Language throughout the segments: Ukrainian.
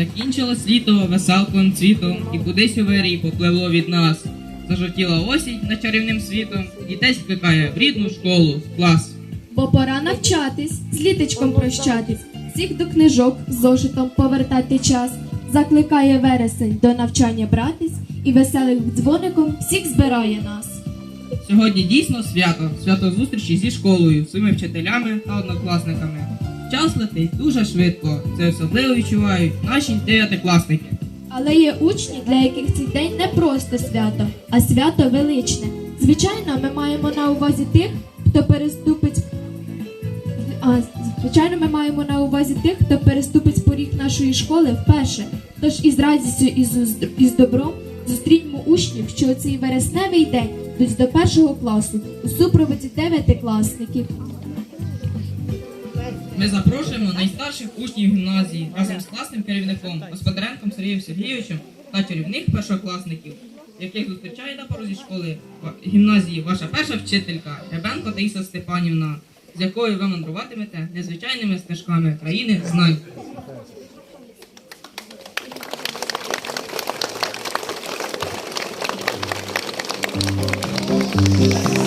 Закінчилось літо веселком цвітом, і кудись у вирій попливло від нас. Зажовтіла осінь над чарівним світом, і десь вкликає в рідну школу, в клас. Бо пора навчатись, з літочком прощатись, всіх до книжок з зошитом повертати час. Закликає вересень до навчання братись, і веселим дзвоником всіх збирає нас. Сьогодні дійсно свято, свято зустрічі зі школою, своїми вчителями та однокласниками. Час летить дуже швидко. Це особливо відчувають наші дев'ятикласники. Але є учні, для яких цей день не просто свято, а свято величне. Звичайно, ми маємо на увазі тих, хто переступить. А, звичайно, ми маємо на увазі тих, хто переступить поріг нашої школи вперше. Тож із радістю і з, і з добром зустріньмо учнів, що у цей вересневий день йдуть до першого класу у супроводі дев'ятикласників. Ми запрошуємо найстарших учнів гімназії разом з класним керівником Господаренком Сергієм Сергійовичем та чарівних першокласників, яких зустрічає на порозі школи гімназії ваша перша вчителька Ребенко Таїса Степанівна, з якою ви мандруватимете незвичайними стежками країни знань. Ми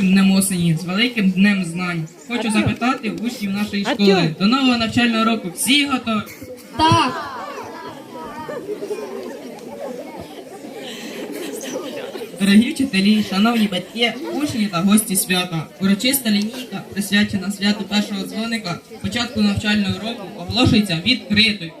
першим днем осені, з великим днем знань. Хочу запитати учнів нашої школи. До нового навчального року всі готові? Так, Дорогі вчителі, шановні батьки, учні та гості свята. Урочиста лінійка, присвячена святу першого дзвоника, початку навчального року оголошується відкритою.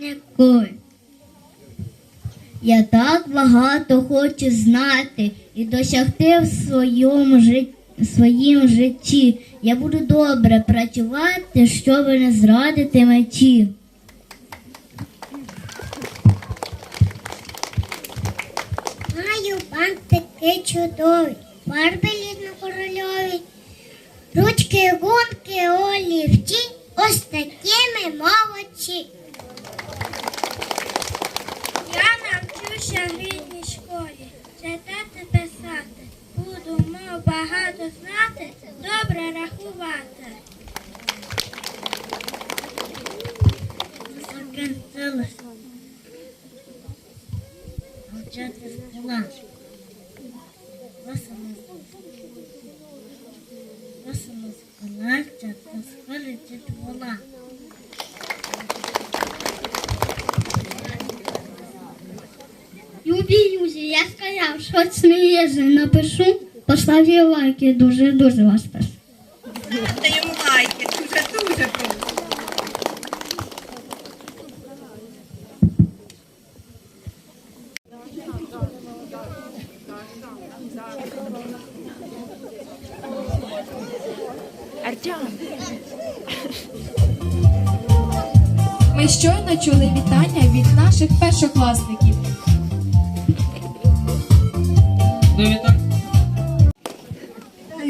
Ніколи. Я так багато хочу знати і досягти в своєму житті. Своїм житті я буду добре працювати, щоб не зрадити меті. Маю бантики чудові, фарби різнокольорові, ручки, гонки, олівці, ось такі ми молодці. Я навчуся в рідній школі, читати, писати. Буду мов багато знати, добре рахувати. Закінчилось. Вчати школа. Весело. Весело школа, вчати в школі дітвола. Любі друзі, я що напишу, поставьте лайки, дуже-дуже вас прошу. Вітаю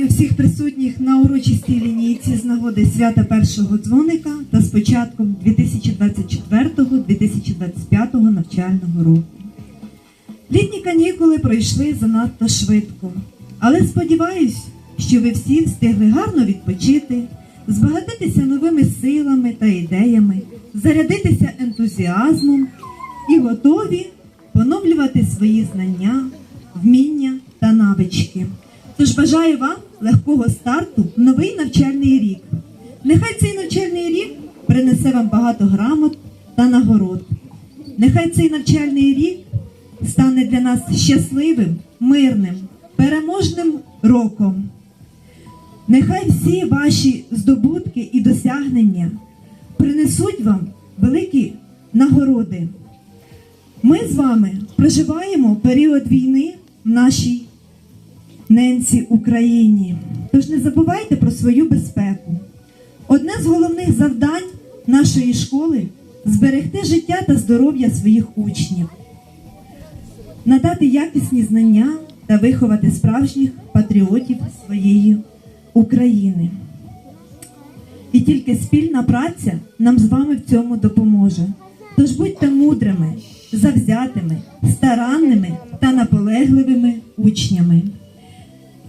всіх присутніх на урочистій лінійці з нагоди свята першого дзвоника та з початком 2024-2025 навчального року. Літні канікули пройшли занадто швидко, але сподіваюсь, що ви всі встигли гарно відпочити, збагатитися новими силами та ідеями, зарядитися ентузіазмом і готові поновлювати свої знання, вміння та навички. Тож бажаю вам легкого старту в новий навчальний рік. Нехай цей навчальний рік принесе вам багато грамот та нагород. Нехай цей навчальний рік стане для нас щасливим, мирним, переможним роком. Нехай всі ваші здобутки і досягнення принесуть вам великі нагороди. Ми з вами проживаємо період війни в нашій ненці Україні. Тож не забувайте про свою безпеку. Одне з головних завдань нашої школи зберегти життя та здоров'я своїх учнів, надати якісні знання та виховати справжніх патріотів своєї України. І тільки спільна праця нам з вами в цьому допоможе. Тож будьте мудрими, завзятими, старанними та наполегливими учнями.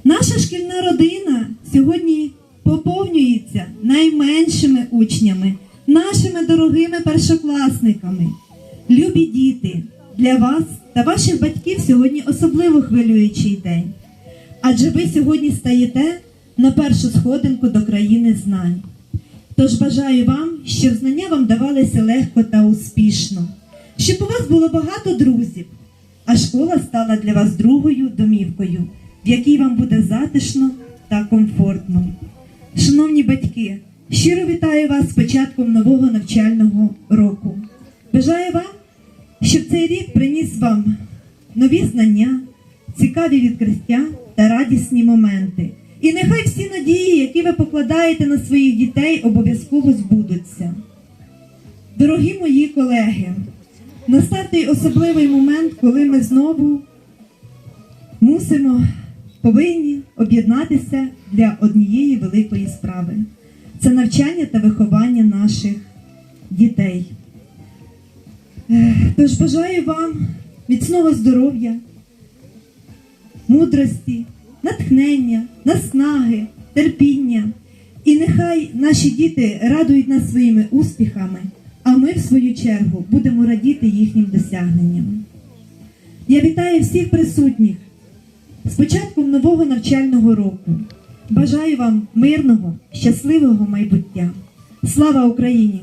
Наша шкільна родина сьогодні поповнюється найменшими учнями, нашими дорогими першокласниками. Любі діти, для вас та ваших батьків сьогодні особливо хвилюючий день. Адже ви сьогодні стаєте на першу сходинку до країни знань. Тож бажаю вам, щоб знання вам давалися легко та успішно, щоб у вас було багато друзів, а школа стала для вас другою домівкою, в якій вам буде затишно та комфортно. Шановні батьки, щиро вітаю вас з початком нового навчального року. Бажаю вам, щоб цей рік приніс вам нові знання, цікаві відкриття та радісні моменти. І нехай всі надії, які ви покладаєте на своїх дітей, обов'язково збудуться. Дорогі мої колеги, настав той особливий момент, коли ми знову мусимо, повинні об'єднатися для однієї великої справи. Це навчання та виховання наших дітей. Тож бажаю вам міцного здоров'я, мудрості, натхнення, наснаги, терпіння. І нехай наші діти радують нас своїми успіхами, а ми, в свою чергу, будемо радіти їхнім досягненням. Я вітаю всіх присутніх з початком нового навчального року. Бажаю вам мирного, щасливого майбуття. Слава Україні!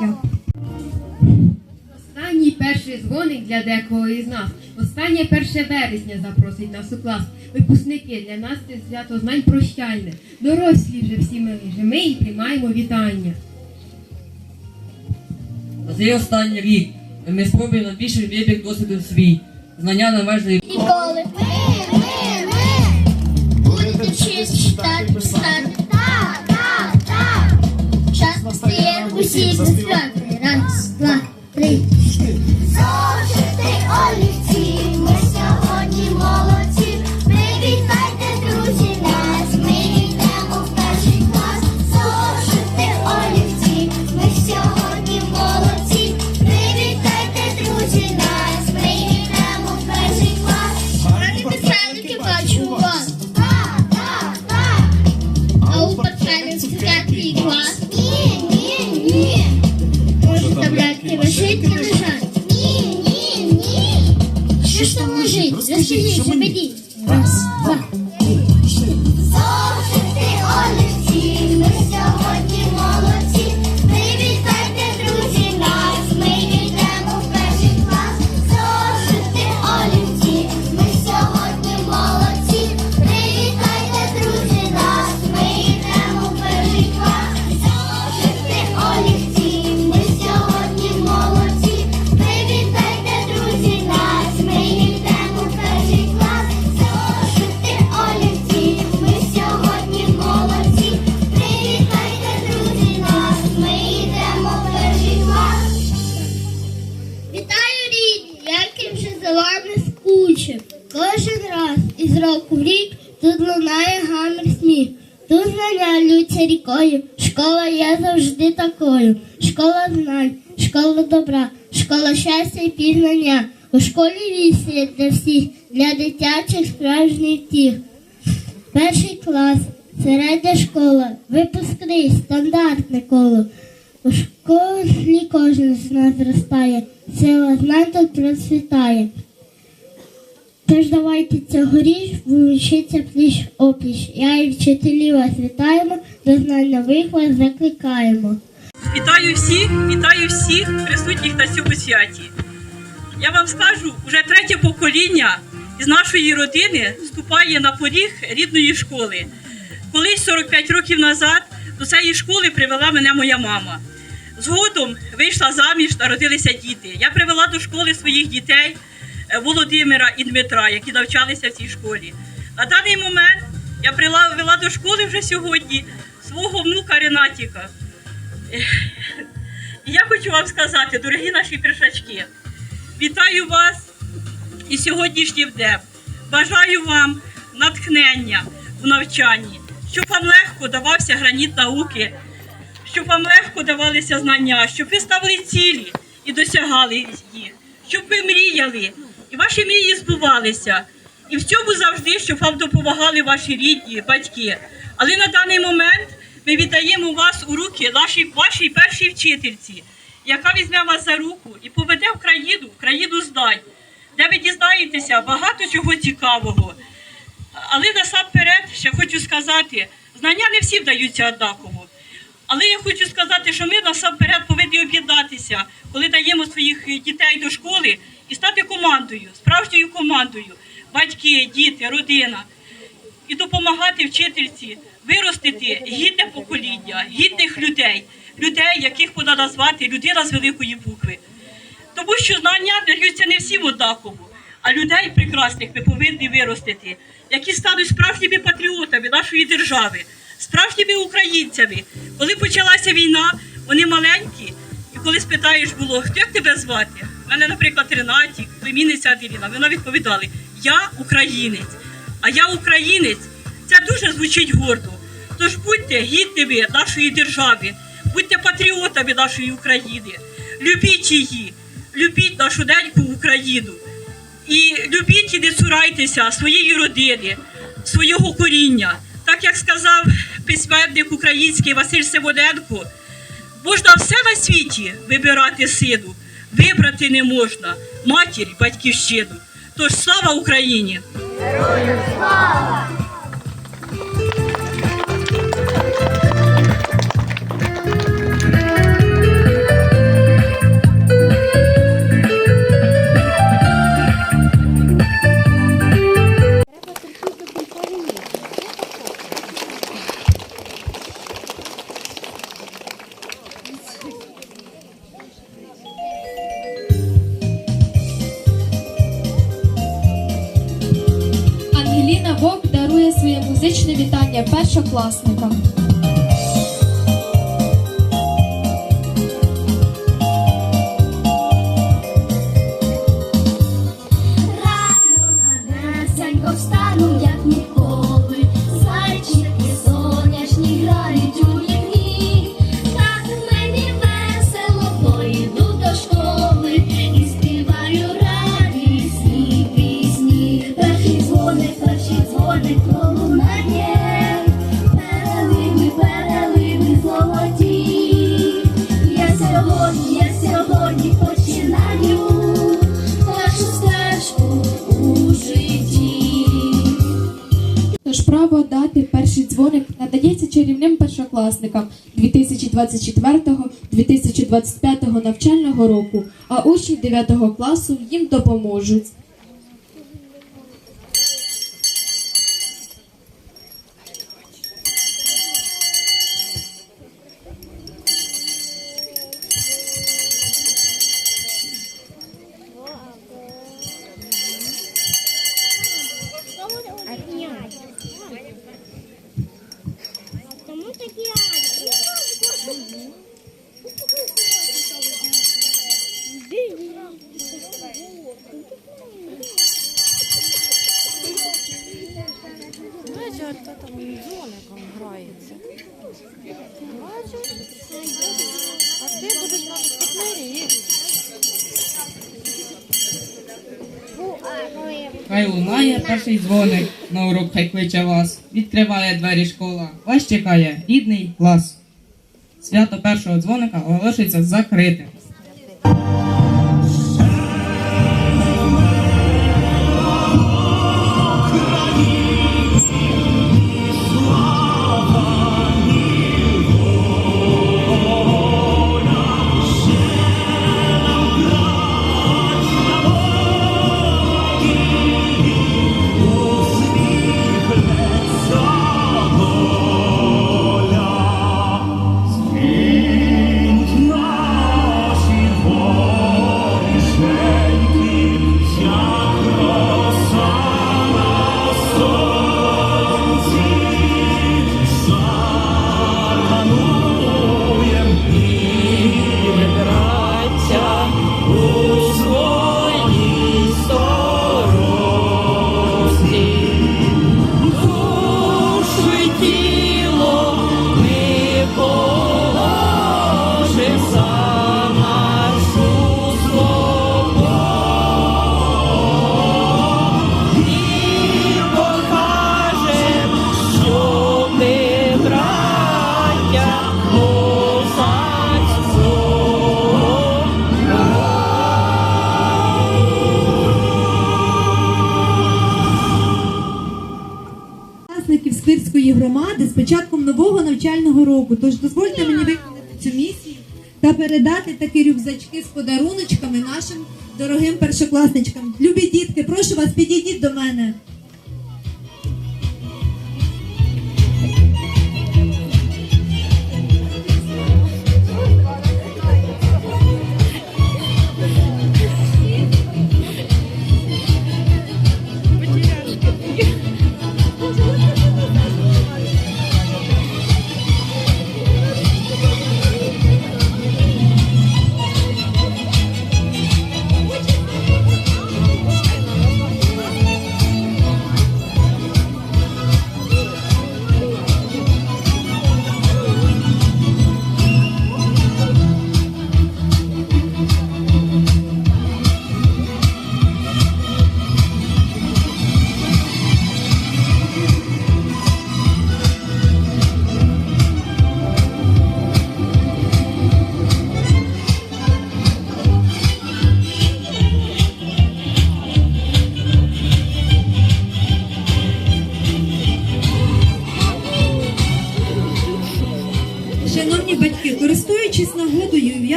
Дякую. Останній перший дзвоник для декого із нас. Останнє 1 вересня запросить нас у клас. Випускники для нас це свято знань прощальне. Дорослі вже всі ми вже ми і приймаємо вітання. Цей останній рік ми спробуємо більше вибіг досвіду свій. Знання належні. Ніколи ми, ми, ми будете вчитись читати, писати. Так, так, так. Час стає усіх засвяти. Раз, два, три. Зошити олівці, 谢谢，谢谢，谢。Рік тут лунає гамір сміх. Тут знання лються рікою. Школа є завжди такою. Школа знань, школа добра, школа щастя і пізнання. У школі вісі для всіх, для дитячих справжніх тіх. Перший клас, середня школа, випускний, стандартне коло. У школі кожен з нас зростає, сила знань тут процвітає. Тож давайте цьогоріч вчиться пліч опліч. Я і вчителі вас вітаємо, до знань нових вас закликаємо. Вітаю всіх, вітаю всіх присутніх на цьому святі. Я вам скажу, вже третє покоління з нашої родини вступає на поріг рідної школи. Колись 45 років назад до цієї школи привела мене моя мама. Згодом вийшла заміж, народилися діти. Я привела до школи своїх дітей Володимира і Дмитра, які навчалися в цій школі. На даний момент я привела до школи вже сьогодні свого внука Ренатіка. І я хочу вам сказати, дорогі наші першачки, вітаю вас і сьогоднішнім днем. Бажаю вам натхнення у навчанні, щоб вам легко давався граніт науки, щоб вам легко давалися знання, щоб ви ставили цілі і досягали їх, щоб ви мріяли, і ваші мрії збувалися. І в цьому завжди, щоб вам допомагали ваші рідні, батьки. Але на даний момент ми віддаємо вас у руки нашій вашій першій вчительці, яка візьме вас за руку і поведе в країну, в країну знань, де ви дізнаєтеся багато чого цікавого. Але насамперед ще хочу сказати, знання не всім даються однаково. Але я хочу сказати, що ми насамперед повинні об'єднатися, коли даємо своїх дітей до школи і стати командою, справжньою командою, батьки, діти, родина, і допомагати вчительці виростити гідне покоління, гідних людей, людей, яких вона назвати людина з великої букви. Тому що знання даються не всім однаково, а людей прекрасних ми повинні виростити, які стануть справжніми патріотами нашої держави, справжніми українцями. Коли почалася війна, вони маленькі, і коли спитаєш було, як тебе звати? Мене, наприклад, Ренаті, племінниця Аделіна, вона відповідали: Я українець, а я українець. Це дуже звучить гордо. Тож будьте гідними нашої держави, будьте патріотами нашої України, любіть її, любіть нашу неньку Україну. І любіть і не цурайтеся своєї родини, свого коріння. Так як сказав письменник український Василь Симоненко, можна все на світі вибирати сину, вибрати не можна матір, і батьківщину. Тож слава Україні! Яна першокласникам 2024-2025 навчального року, а учні 9 класу їм допоможуть. Перший дзвоник, на урок хай кличе вас. Відкриває двері школа. Вас чекає рідний клас. Свято першого дзвоника оголошується закритим. Навчального року. Тож дозвольте мені виконати цю місію та передати такі рюкзачки з подаруночками нашим дорогим першокласничкам. Любі дітки, прошу вас, підійдіть до мене.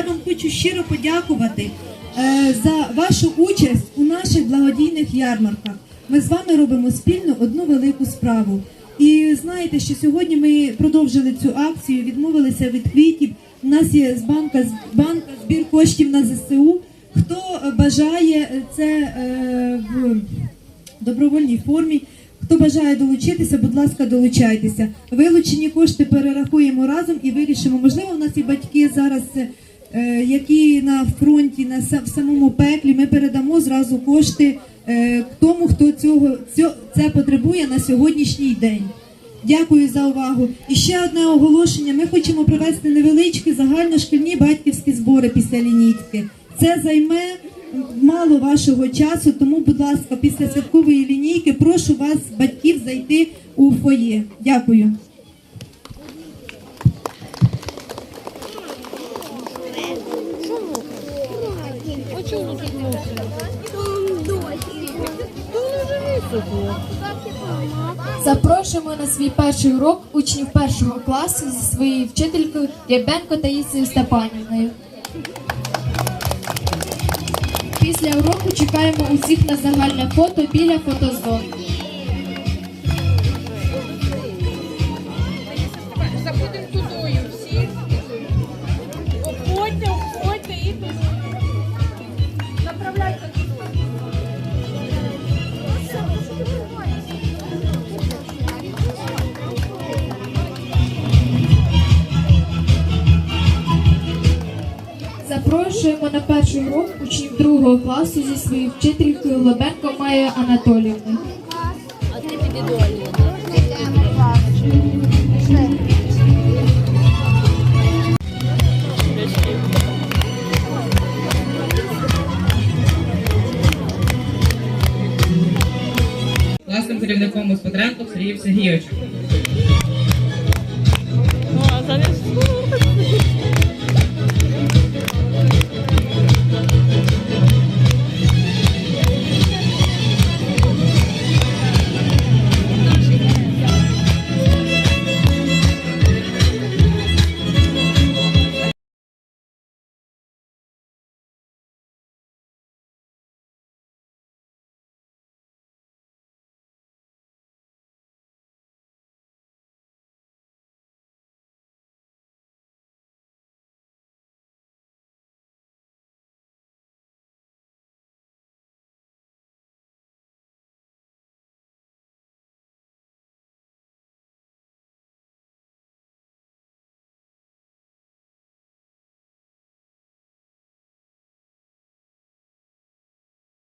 Вам хочу щиро подякувати е, за вашу участь у наших благодійних ярмарках. Ми з вами робимо спільно одну велику справу. І знаєте, що сьогодні ми продовжили цю акцію, відмовилися від квітів. У нас є з банка, банка збір коштів на ЗСУ. Хто бажає це е, в добровольній формі, хто бажає долучитися, будь ласка, долучайтеся. Вилучені кошти перерахуємо разом і вирішимо. Можливо, в нас і батьки зараз, е, які на фронті, на в самому пеклі, ми передамо зразу кошти е, тому, хто цього це потребує на сьогоднішній день. Дякую за увагу. І ще одне оголошення. Ми хочемо провести невеличкі загальношкільні батьківські збори після лінійки. Це займе мало вашого часу, тому, будь ласка, після святкової лінійки прошу вас, батьків, зайти у фоє. Дякую. Запрошуємо на свій перший урок учнів першого класу зі своєю вчителькою Рябенко Таїсою Степанівною. Після уроку чекаємо усіх на загальне фото біля фотозони. Урок учнів другого класу зі своєю вчителькою Лобенко Майєю Анатоліївною. Класним керівником Господренком Сергієм Сергійовичем.